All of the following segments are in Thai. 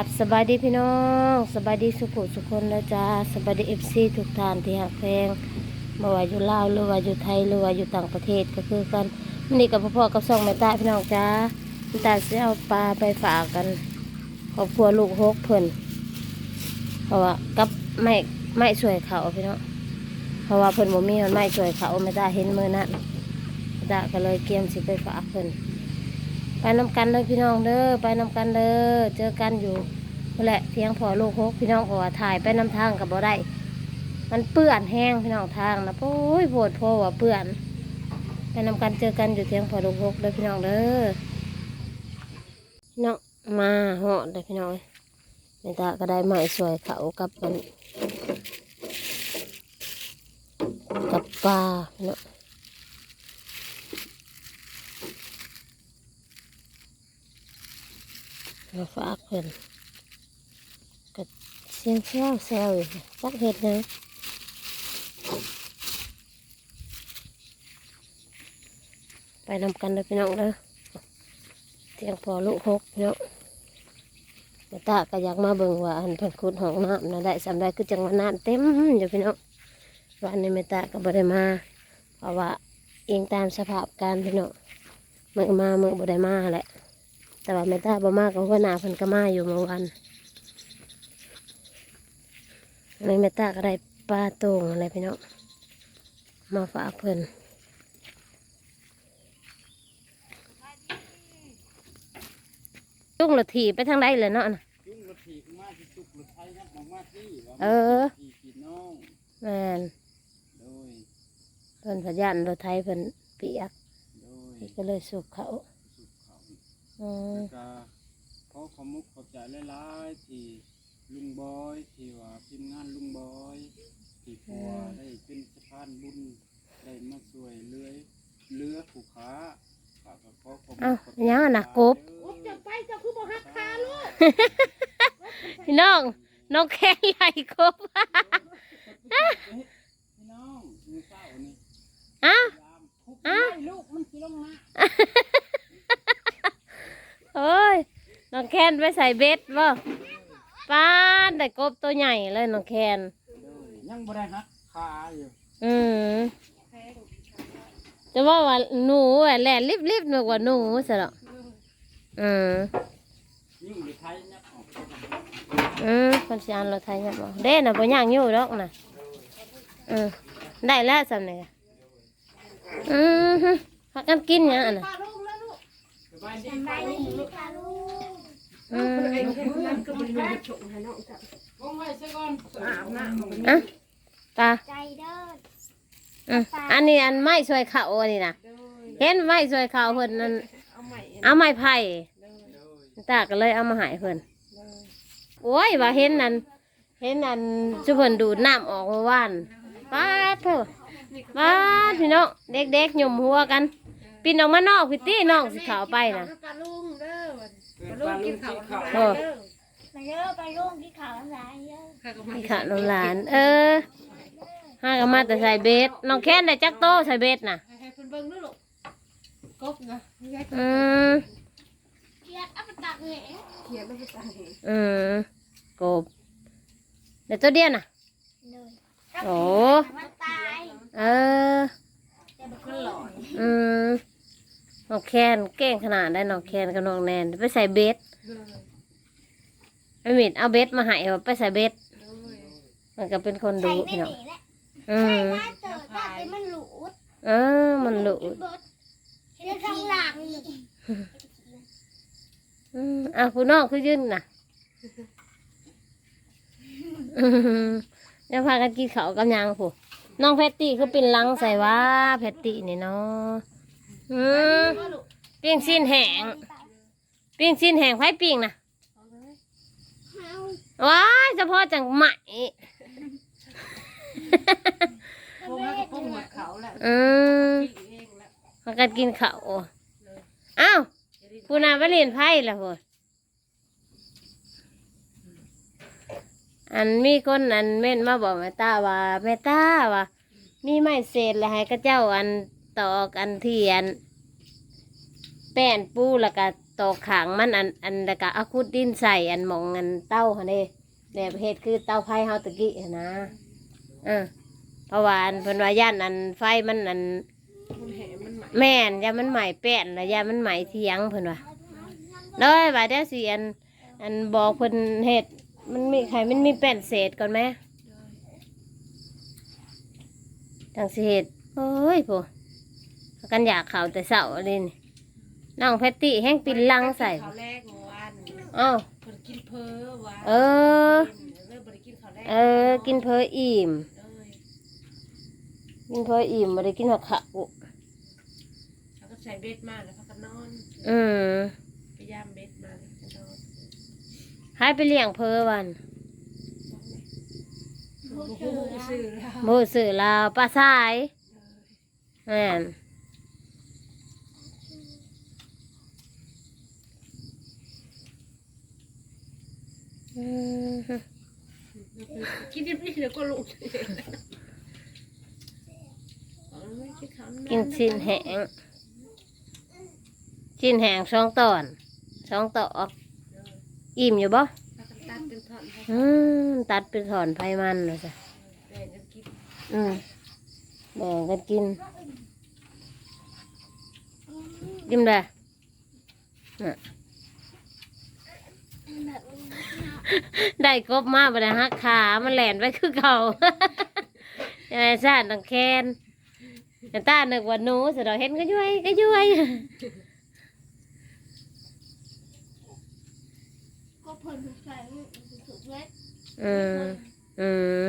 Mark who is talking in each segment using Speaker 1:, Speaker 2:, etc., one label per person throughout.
Speaker 1: กับสบายดีพี่น้องสบายดีสุขุสุคนนะจ๊ะสบายดีเอฟซีทุกท่านที่หักเพลงบ่ว่าอยู่ลาวหรือว่าอยู่ไทยหรือว่าอยู่ต่างประเทศก็คือกันวันนี้กับพ่อๆกับสองแม่ตาพี่น้องจ้าแม่ตาจะเอาปลาไปฝากกันครอบครัวลูกหกเพิ่นเพราะว่ากับไม่ไม่ช่วยเขาพี่น้องเพราะว่าเพิ่นบ่มีมันไม่ช่วยเขาแม่ตาเห็นมือนั้นแม่ตาก็เลยเกียมสิไปฝากเพิ่น ไปนำกันเลยพี่น้องเด้อไปนำกันเด้อเจอกันอยู่นั่นแหละเพียงพอลูกหกพี่น้องก็ว่าถ่ายไปนำทางกับบ่ได้มันเปื้อนแห้งพี่น้องทางนะโอ้ยโผดโพว่าเปื้อนไปนำกันเจอกันอยู่เพียงพอลูกหกเด้อพี่น้องเด้อพี่น้องมาเหาะเลยพี่น้องในตาก็ได้ไม้สวยเขากับมันกับปลาพี่น้อง มาฝากเพิ่นก็เสียงแซวแซวอยู่จักเห็ดหยังไปนำกันเลยพี่น้องเด้อเตียงพอลูกหกพี่น้องแม่ตาก็อยากมาเบิ่งว่าอันเพิ่นขุดห้องน้ำนะได้สำได้คือจังหวะน้ำเต็มอยู่พี่น้องวันนี้แม่ตาก็บ่ได้มาเพราะว่าเองตามสภาพการพี่น้องเมื่อมาเมื่อบ่ได้มาแหละ แต่ว่าแม่ตาบ่มากก็ว่าหนาเพิ่นก็มาอยู่เมื่อวันในแม่ตาก็ได้ปลาโต่งอะไรพี่น้องมาฝากเพิ่นจุ้งละถีไปทางใดเลยเนาะน่ะ
Speaker 2: จุ้งรถถีบมาที่จุกรถไทยนับมองมาที่ว่า
Speaker 1: เออ
Speaker 2: ที่พี่น้อง
Speaker 1: แม่น
Speaker 2: โดย
Speaker 1: เพิ่นพยานรถไทยเพิ่นเปียก
Speaker 2: โดย
Speaker 1: พี่ก็เลยสุกเขา
Speaker 2: สุขเขา
Speaker 1: อืม
Speaker 2: แล้วก็ขอขอมุกขอบใจหลายๆที่ลุงบอยที่ว่าทีมงานลุงบอยที่ผัวได้เป็นสะพานบุญได้มาช่วยเลื้อยเรือผูกขาฝากกับขอขอมุก
Speaker 1: เอ้า
Speaker 2: ขอบ
Speaker 1: อันยังอะน่ะกบ
Speaker 2: เด้อ
Speaker 3: ไปเจ้าคือบ่ฮักคาลูก
Speaker 1: พี่น้องน้องแค่ไหลครบ
Speaker 2: พี่น้องมือเศร้านี่
Speaker 1: อ้าว
Speaker 2: ยามคุก
Speaker 1: อ้าว
Speaker 3: ลูกมันสิลงนะ
Speaker 1: เอ้ยน้องแคนไปใส่เบ็ดบ่ป้านได้กบตัวใหญ่เลยน้องแคน
Speaker 2: ยังบ่ได้ฮักขาอยู่
Speaker 1: อืมจะว่าว่าหนูอะแหล่รีบๆนึกว่าหนูซะแล้วอืม
Speaker 2: ยิ่งอยู่ไทยเนี่ยออก
Speaker 1: อืมคนสิอันเราไทยเนี่ยบ่เด้น่ะบ่ย่างอยู่ดอกน่ะอืมได้แล้วสำเนียอืมฮึพักกันกินหยังอันน่ะ
Speaker 2: สบายดี
Speaker 3: ไปนี่ปลาลูก
Speaker 1: อืม
Speaker 3: นั่นก็บ่ได้ชงให้น้องจ้ะ
Speaker 2: วงไว้ซะก่อน
Speaker 3: อาบน้ำ
Speaker 1: อะตา
Speaker 3: ใจเด้อ
Speaker 1: อืมอันนี้อันไม้ช่วยเขาอันนี้นะเห็นไม้ช่วยเขาเพิ่นนั่น
Speaker 3: เอา
Speaker 1: ไม้ไผ่ตาก็เลยเอามาใหายเพิ่นโอ้ยว่าเห็นนั่นเห็นนั่นจุเพิ่นดูดน้ำออกเมื่อวานป้าดเถอะป้าดพี่น้องเด็กๆหย่มหัวกัน ปีนออกมานอกพี่ตี้น้องสิเขาไปนะ
Speaker 3: ปลาลูกเด้อ
Speaker 2: ปลาลูกกินข้าว
Speaker 1: โอ้
Speaker 3: ไปเด้อไปลูกที่เขาหลายเด้อ
Speaker 1: พี่ขาน้องหลาน เออห้าก็มาแต่ใส่เบสน้องแค้นได้จักโตใส่เบสน่ะ
Speaker 3: ให้เพิ่นเบิ่งด้วยลูกกบนะ
Speaker 1: อืม
Speaker 3: เขียดเอาไปตักแหนเขียดเอาไปตักแหน
Speaker 1: อืมกบเดี๋ยวตัวเดียวน่ะโอ้
Speaker 3: มันตาย
Speaker 1: เออ
Speaker 3: แต่บ่ขึ้นหลอน
Speaker 1: อืม น้องแคนเก่งขนาดได้น้องแคนกับน้องแนนไปใส่เบสไอ้มิดเอาเบสมาให้ว่าไปใส่เบสมันก็เป็นคนดู
Speaker 3: ใส่ไม่
Speaker 1: พี่
Speaker 3: ห
Speaker 1: น้อง
Speaker 3: นีแหละ
Speaker 1: อืม
Speaker 3: ถ้าเจอถ้าเป็นมันหลุด
Speaker 1: เออมันหลุด
Speaker 3: เดี๋ยวข้างหลังนี่
Speaker 1: อืมอะคุณน้องคือยืนน่ะอืมเดี๋ยวพากันกินข้าวกับหยังผู้น้องแพตตี้คือเป็นลังใส่ว่าแพตตี้นี่เนาะ อืมปิ้งสิ้นแห้งปิ้งสิ้นแห้งไผ่ปิ้งน่ะว้ายเฉพาะจังไหม
Speaker 3: พวกมันก็คงหมดเขาแหละ
Speaker 1: อืมพากันกินข้าวอ้าวผู้นาไปเรียนไพ่ละพดอันมีคนอันเม่นมาบอกแม่ตาว่าแม่ตาว่ามีไม้เศษแล้วให้กระเจ้าอัน ตอกอันเทียน แป้นปูแล้วก็ตอกขางมันอันอันแล้วก็เอาคุดดินใส่อันมองอันเต้าหั่นเด้แบบเฮ็ดคือเต้าไฟเฮาตะกี้หั้นนะเออเพราะว่าอันเพิ่นว่าย่านอันไฟมันอัน
Speaker 3: มันแหมันใหม่
Speaker 1: แม่นยามันใหม่แป้นแล้วยามันใหม่เทียงเพิ่นว่าเลยว่าเดี๋ยวสิอันอันบอกเพิ่นเฮ็ดมันมีใครมันมีแป้นเศษก่อนไหมทางสิเฮ็ดโอ้ยผู้พา กันอยากเข้าแต่เช้าเลยนี่น้องแพตตี้แห้งปินลังใส่
Speaker 3: ข้าวแรกเมื่อวาน
Speaker 1: อ้าว
Speaker 3: เพิ่นกินเพ้อวะ
Speaker 1: เออ
Speaker 3: เริ่มบ่ได้กินข้าวแรก
Speaker 1: เออ กินเพออิ่ม
Speaker 3: เอ้ย
Speaker 1: กินเพออิ่มบ่ได้กินหัวขาว
Speaker 3: แล้วก็ใส่เบ็ดมาแล้วพักกันนอน
Speaker 1: อืม
Speaker 3: พยายามเบ็ดมาแล้วก็นอน
Speaker 1: ให้ไปเลี้ยงเพอวัน
Speaker 3: โอ้โหซื้อแล้ว
Speaker 1: โมสื่อลาวปลาสายแม่น
Speaker 3: กินนิดๆเดี๋ยวก็ลุกกิน
Speaker 1: ชิ้นแห้งชิ้นแห้งสองตอนสองตอกอิ่มอยู่บ่
Speaker 3: ตัดเป็นท่อนให้
Speaker 1: อืมตัดเป็นถอนไผมันนะจ๊ะ
Speaker 3: แบ่งกันกิน
Speaker 1: อืมแบ่งกันกินยิ้มเลยน่ะ ได้กบมาบ่ได้หักขา มันแหลนไปคือเก่ายังไงซะนังแคนแต่ตานึกว่าหนูสะดอกเห็นก็ย้วยก็ย้วย
Speaker 4: ก็เพิ่นใส่ถูกเล็ด
Speaker 1: อืมอืม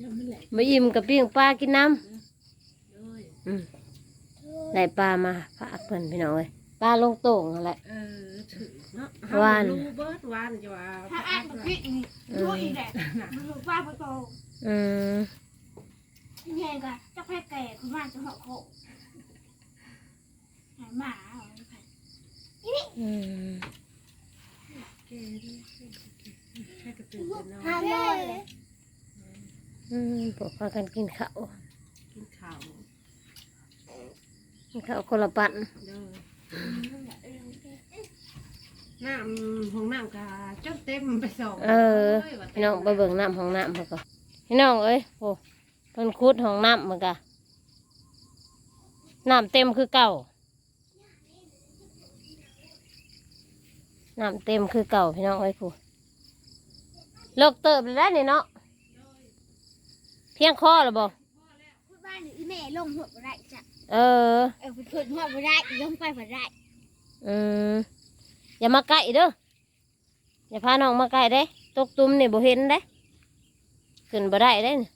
Speaker 3: ยังไม่แหลก
Speaker 1: มาอิ่มกับปิ้งปลากินน้
Speaker 3: เลยำ
Speaker 1: อืมได้ปลามาฝากเพิ่นพี่น้องเอ้ย ปลาลงโต่งนั่นแหละ
Speaker 3: เออถือเนาะ
Speaker 1: หวาน
Speaker 3: รู้เบิดหวานจะว่า
Speaker 4: ถ้าอ่านกับพี่นี่รู้อีกแหละมันรู้ป้าไปโต
Speaker 1: อืม
Speaker 4: ที่แห่ก็จะแพ้แก่คุณบ้านจะเหาะโคหายหมาเอาไว้ค่ะ
Speaker 1: อืม
Speaker 3: แกด้วยแค่กระตือรือร้น
Speaker 4: ห้าร้อยเลย
Speaker 1: อืมพวกพากันกินข้าว
Speaker 3: กินข้าว
Speaker 1: กินข้าวคนละปัน
Speaker 3: เด้อ น้ำห้องน้ำกะจนเต็มไปสอง
Speaker 1: เออ พี่น้องไปเบิ่งน้ำห้องน้ำเพิ่นก็พี่น้องเอ้ยโอ้เพิ่นคุดห้องน้ำมันก็น้ำเต็มคือเก่าน้ำเต็มคือเก่าพี่น้องเอ้ยผู้เลิกเติบแล้วนี่เนาะเพียงคอหรือบ่
Speaker 4: คุณบ้านหรือแม่ลงหัวบ่ได้จ้ะ
Speaker 1: เออ
Speaker 4: เออเพิ่นหัวบ่ได้ลงไปบ่ได้
Speaker 1: อืม อย่ามาใกล้เด้ออย่าพาน้องมาใกล้เด้ ตกตุ่มนี่บ่เห็นเด้ ขึ้นบ่ได้เด้นี่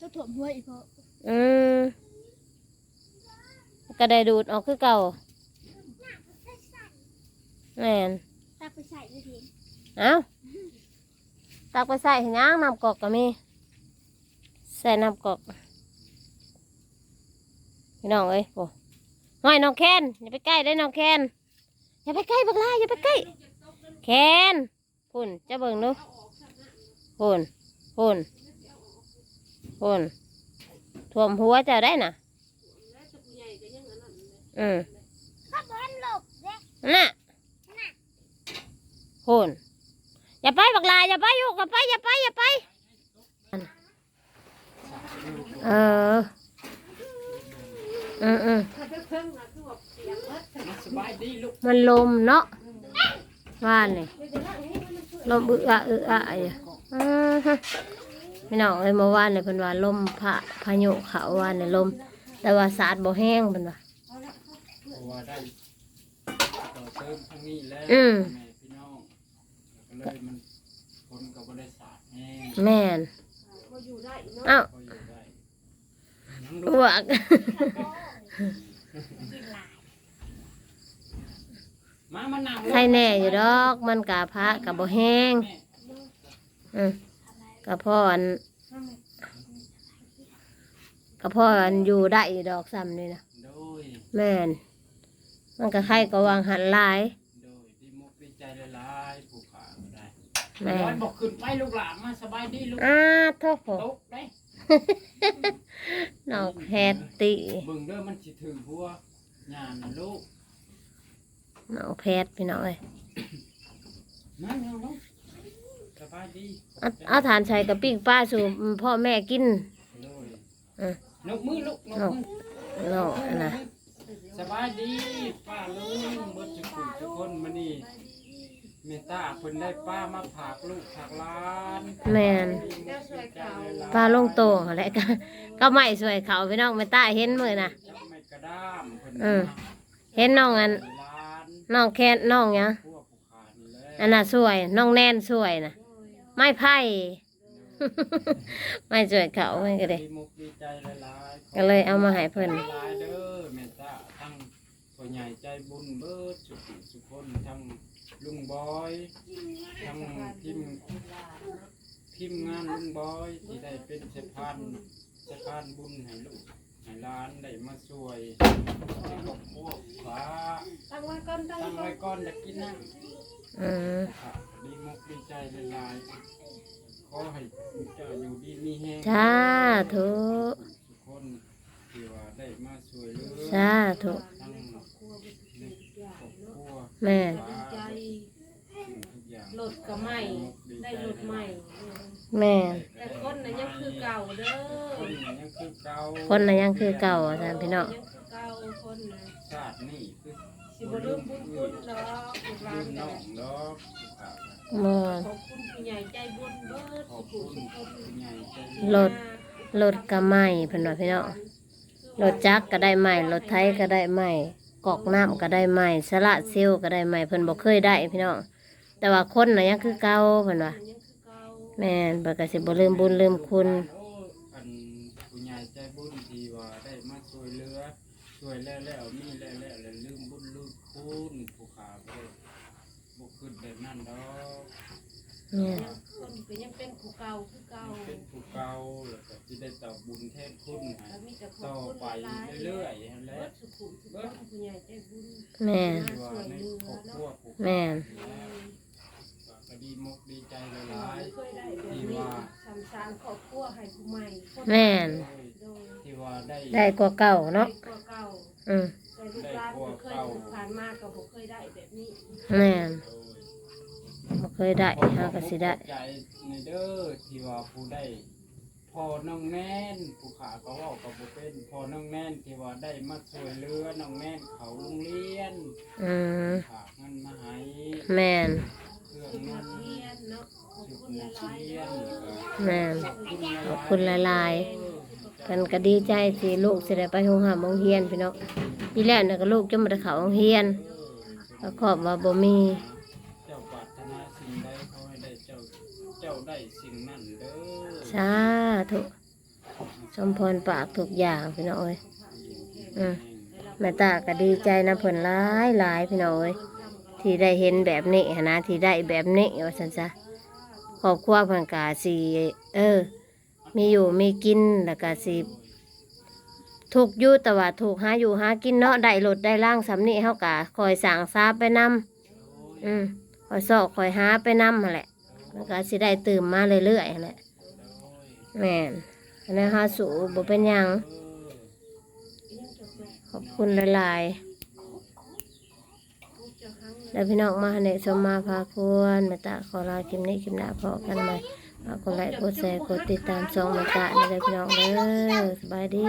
Speaker 4: จะถ่วมหัวอีกเพราะ
Speaker 1: อืมก็ได้ดูดออกคือเก่าแม่น
Speaker 4: ตักไปใส่เลยที
Speaker 1: เอ้าตักไปใส่เห็นยังน้ำกอกก็มี ใส่น้ำกอกพี่น้องเอ้ยโอ้ห้อยน้องแคนอย่าไปใกล้ได้น้องแคน อย่าไปใกล้บักลาอย่าไปใกล้แคนพุ่นจะเบิ่งดูพุ่นพุ่นพุ่นท่วมหัวเจะได้น่ะอืม
Speaker 4: ข้าบ้านหลบเด้
Speaker 1: น่ะพุ่นอย่าไปบักลาอย่าไปอยู่อย่าไปอย่าไปอย่าไปเอออืมอืม มันลมเนาะว่านนี่ลมอึอะอึอะอยู่อือฮะพี่น้องเอ้ยเมื่อวานเนี่ยเพิ่นว่าลมพระพายุเขาวานเนี่ยลม แต่ว่าสาดบ่แห้งเพิ่นว่า
Speaker 2: เพราะว่าได้ต่อเติมทางนี้แล้ว
Speaker 1: อืม
Speaker 2: แม่พี่น้องก็เลยมันคนกับบริษัทแห้ง
Speaker 1: แม่นอ้าว
Speaker 2: พออยู่ได้ยัง
Speaker 1: ล
Speaker 2: ลูก
Speaker 1: วก
Speaker 2: มามานั่ง
Speaker 1: ใครแน่อยู่ดอก มันกะพระกับบ่แห้ง
Speaker 2: แม่
Speaker 1: อืมกะพ่ออันกะพ่ออันอยู่ได้อยู่ดอกซ้ำนี่นะ
Speaker 2: โดย
Speaker 1: แม่น มันก็ใครก็วางหันหลาย
Speaker 2: โดยดีมุกดีใจหลายๆผู้ขาก็ได้
Speaker 1: แม่
Speaker 2: ร้อยบอกขึ้นไปลูกหลานมาสบายดีลูก
Speaker 1: อ้าโทษ
Speaker 2: ตกได้
Speaker 1: น้องแพตติ
Speaker 2: เบิ่งเด้อมันสิถึงหัวงานนะลูก
Speaker 1: น้องแพทย์พี่น้องเอ้ย
Speaker 2: มาเนาลูกสบายดี
Speaker 1: เอาเอาฐานใส่กับปิ้งป้าสู่พ่อแม่กิน
Speaker 2: โดย
Speaker 1: เออ
Speaker 2: นกมือลูกนก
Speaker 1: น้อง
Speaker 2: มือ
Speaker 1: น้องอันนะ
Speaker 2: สบายดีป้าลุงเบิดทุกคนทุกคนมานี่เมตตาเพิ่นได้ป้ามาผากลูกผากหล้าน
Speaker 1: แม่นป้าลงโตงอะไรก็ก็ไม่สวยเขาพี่น้องไม่ตาเห็นมือนะ
Speaker 2: จับไม้กระด้ามเพิ่น
Speaker 1: เออเห็นน้องอัน
Speaker 2: หล้า น้
Speaker 1: องแค่น้องหยัง
Speaker 2: พวกผู้ขานี่แหละ
Speaker 1: อันน่ะสวย น้องแน่นสวยนะไม่ไพ่ไม่สวยเขาไม่ก็เลย
Speaker 2: ก็
Speaker 1: เลยเอามาให้เพิ่น
Speaker 2: หลายเด้อเมตตาทั้งผู้ใหญ่ใจบุญเบิดสุขสุขคนทั้งลุงบอยทั้งพิมพ์พิมงานลุงบอยที่ได้เป็นสะพานสะพานบุญให้ลูก ให้หล้านได้มาช่วยให้ครอบครัวฟ้า
Speaker 3: ตั้งไว้ก่อนตั้ง
Speaker 2: ตั้ง
Speaker 3: ไว้
Speaker 2: ไว้ก่อนจะกินนะ
Speaker 1: อืม
Speaker 2: ครับดีมุกดีใจหลายๆขอให้เจ้าอยู่ดีมีแฮง
Speaker 1: สาธุ
Speaker 2: ทุกคนที่ว่าได้มาช่วยเหลือ
Speaker 1: สาธุ
Speaker 2: ทั้งครอบครัว
Speaker 1: แม่
Speaker 3: ใจ
Speaker 2: ทุกอย่าง
Speaker 3: หลดก็ไม่ ได้หลดใหม่
Speaker 1: แม่
Speaker 3: แต่คนน่ะยังคือเก่าเด้อ
Speaker 2: คนน่ะยังคือเก่า
Speaker 1: คนน่ะยังคือเก่าอาจารย์พี่น้อง
Speaker 3: ยังคือเก่าคนน่ะ
Speaker 2: ชาตินี้คือ
Speaker 3: สิบ่ลืมบุญคุณดอกลูกหลา
Speaker 2: ลื
Speaker 3: น
Speaker 2: ม
Speaker 3: กั
Speaker 2: น้อนงดอกครับ
Speaker 1: แม่
Speaker 3: ขอบคุณผู้ใหญ่ใจบุญเบิด
Speaker 2: ขอ
Speaker 3: สุ
Speaker 2: บ
Speaker 3: ขุ
Speaker 2: คุณ
Speaker 3: สุขคน
Speaker 2: ผู้ใหญ่ใจ
Speaker 1: รถ รถก็ไหม้เพิ่นว่าพี่น้องรถจักรก็ได้ไหม้รถไถก็ได้ไหม้กอกน้ำก็ได้ไหม้สละเซลลก็ได้ไหม้เพิ่นบ่เคยได้พี่น้องแต่ว่าคนน่ะยังคือเก่าเพิ่นว่า
Speaker 3: ยังคือเก่า
Speaker 1: แม่นเบิกก็สิบ่ลืมบุญลืมคุณ
Speaker 2: โอ้อันผู้ใหญ่ใจบุญที่ว่าได้มาช่วยเหลือช่วยแล้วแล้วมีแล้วแล้วแล้วลืมบุญลืมคุณผู้ขาบ่ได้บ่ขึ้นแบบนั้นดอก
Speaker 1: แม่น
Speaker 3: ยังคนก็ยังเป็นผู้เก่าคือเก่า
Speaker 2: เป็นผู้เก่าแล้วก็สิได้ตอบบุญแทนคุณให้
Speaker 3: แล้วมีแต่ขอ
Speaker 2: ต่
Speaker 3: บ
Speaker 2: อ
Speaker 3: คุณ
Speaker 2: ไป
Speaker 3: หลายๆ
Speaker 2: เรื่อยๆนั่นแห
Speaker 3: เบิ
Speaker 2: ละ
Speaker 3: ดสุขุสุขคนผู้ใหญ่ใจบุญ
Speaker 1: แม่น
Speaker 2: ที่ว่าในครอบครัวผู้
Speaker 1: แม่น
Speaker 2: ก็ ดีมกดีใจหลาย
Speaker 3: เคยได้แบบนี้สามสารครอบครัวให้ผู้ใหม่คน
Speaker 1: แม่น
Speaker 2: ๆ
Speaker 3: โดย
Speaker 2: ที่ว่าได้
Speaker 1: ได้กว่าเก่าเนาะ
Speaker 3: ได้กว่าเก่า
Speaker 1: อืม
Speaker 3: แต่ลูกหลานบ่เคยผ่านมาก็บ่เคยได้แบบนี้
Speaker 1: แม่น
Speaker 2: โดย
Speaker 1: บ่เคยได้หาก็สิได้
Speaker 2: ขอบใจในเด้อที่ว่าผู้ได้พอน้องแน่นผู้ขาก็เว่ากับบ่เป็นพอน้องแน่นที่ว่าได้มาช่วยเหลือน้องแน่นเขาโรงเรียน
Speaker 1: อืม
Speaker 2: ฝากเงินมาให้
Speaker 1: แม่น
Speaker 2: เครื่อง
Speaker 3: สุด
Speaker 2: นุ่
Speaker 3: นั
Speaker 2: ง
Speaker 3: กเรียนเนาะขอบ
Speaker 2: ชุด
Speaker 3: คุณ
Speaker 2: นัก
Speaker 3: หลาย
Speaker 2: เรียน
Speaker 3: ๆ
Speaker 2: แล้วก็
Speaker 1: แม่น
Speaker 2: ขอบคุณ
Speaker 1: ขอบคุณหลายๆกันก็ดีใจที่ลูกสิได้ไปโรงหามโรงเรียนพี่น้องปีแรกน่ะก็ลูกจะมาได้เข้าโรงเรียนก็ขอบว่าบ่มี
Speaker 2: เจ้าปรารถนาสิ่งใดขอให้ได้เจ้าเจ้าได้สิ่งนั้นเด้อ
Speaker 1: สาธุสมพรปากทุกอย่างพี่น้องเอ้ยอืมแม่ตาก็ดีใจนะเพิ่นหลายหลายพี่น้องเอ้ย ที่ได้เห็นแบบนี้หั้นนะที่ได้แบบนี้ว่าซั่นซะครอบครัวเพิ่นก็สิเออ มีอยู่มีกินแล้วก็สิถูกอยู่แต่ว่าถูกหาอยู่หากินเนาะได้รถได้ล่างสำนี้เฮากะคอยสั่งซาไปนำอืมคอยสอกคอยหาไปนำหั่นแหละมันก็สิได้ตื่มมาเรื่อยๆหั่นแหละแม่นอันนั้นหาสูบ่เป็นหยังขอบคุณหลายๆ แล้วพี่น้องมาเนสมมาพาควรมาตะขอลาคลิปนี้คลิปหน้าพอกันใหม่ฝากดไลค์กดแชร์กดติดตามช่องมาตะนี่เลยพี่น้องเด้อสบายดี